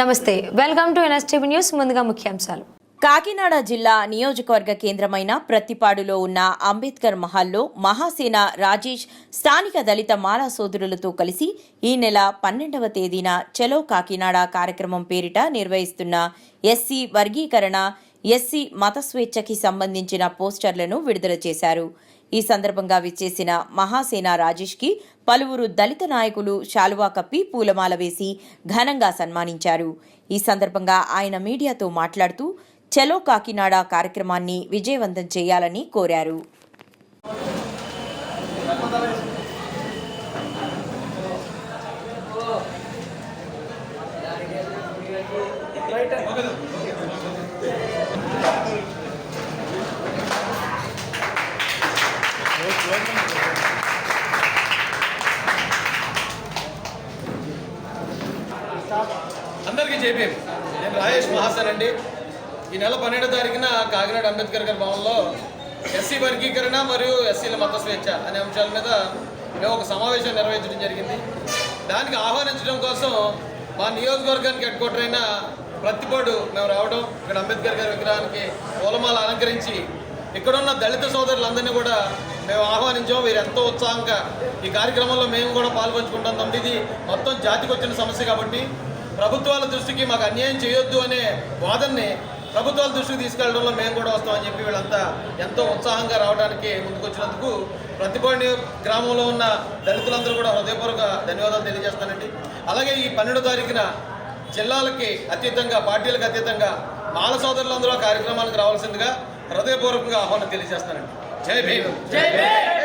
నమస్తే welcome to NSTV news ముందుగా ముఖ్యాంశాలు. కాకినాడ జిల్లా నియోజకవర్గ కేంద్రమైన ప్రత్తిపాడులో ఉన్న అంబేద్కర్ మహల్లో మహాసేన రాజేష్ స్థానిక దళిత మాలా సోదరులతో కలిసి ఈ నెల పన్నెండవ తేదీన చలో కాకినాడ కార్యక్రమం పేరిట నిర్వహిస్తున్న ఎస్సీ వర్గీకరణ ఎస్సీ మత స్వేచ్ఛకి సంబంధించిన పోస్టర్లను విడుదల చేశారు. ఈ సందర్భంగా విచ్చేసిన మహాసేన రాజేష్కి పలువురు దళిత నాయకులు శాలువా కప్పి పూలమాల వేసి ఘనంగా సన్మానించారు. ఈ సందర్భంగా ఆయన మీడియాతో మాట్లాడుతూ చలో కాకినాడ కార్యక్రమాన్ని విజయవంతం చేయాలని కోరారు. అందరికీ జేపీఎం నేను రాజేష్ మహాసన్ అండి. ఈ నెల పన్నెండో తారీఖున కాకినాడ అంబేద్కర్ గారి భవన్లో ఎస్సీ వర్గీకరణ మరియు ఎస్సీల మత స్వేచ్ఛ అనే అంశాల మీద మేము ఒక సమావేశం నిర్వహించడం జరిగింది. దానికి ఆహ్వానించడం కోసం మా నియోజకవర్గానికి హెడ్ క్వార్టర్ అయిన ప్రతిపాడు మేము రావడం ఇక్కడ అంబేద్కర్ గారి విగ్రహానికి పూలమాల అలంకరించి ఇక్కడున్న దళిత సోదరులందరినీ కూడా మేము ఆహ్వానించాం. వీరు ఎంతో ఉత్సాహంగా ఈ కార్యక్రమంలో మేము కూడా పాల్పంచుకుంటాం తమ్ముడు. ఇది మొత్తం జాతికి వచ్చిన సమస్య కాబట్టి ప్రభుత్వాల దృష్టికి మాకు అన్యాయం చేయొద్దు అనే వాదనని ప్రభుత్వాల దృష్టికి తీసుకెళ్ళడంలో మేము కూడా వస్తామని చెప్పి వీళ్ళంతా ఎంతో ఉత్సాహంగా రావడానికి ముందుకొచ్చినందుకు ప్రతిపాడి గ్రామంలో ఉన్న దళితులందరూ కూడా హృదయపూర్వక ధన్యవాదాలు తెలియజేస్తానండి. అలాగే ఈ పన్నెండో తారీఖున జిల్లాలకి అతీతంగా పార్టీలకు అతీతంగా మాల సోదరులందరూ కార్యక్రమానికి రావాల్సిందిగా హృదయపూర్వకంగా ఆహ్వానం తెలియజేస్తానండి. జై భీమ్ జై భీమ్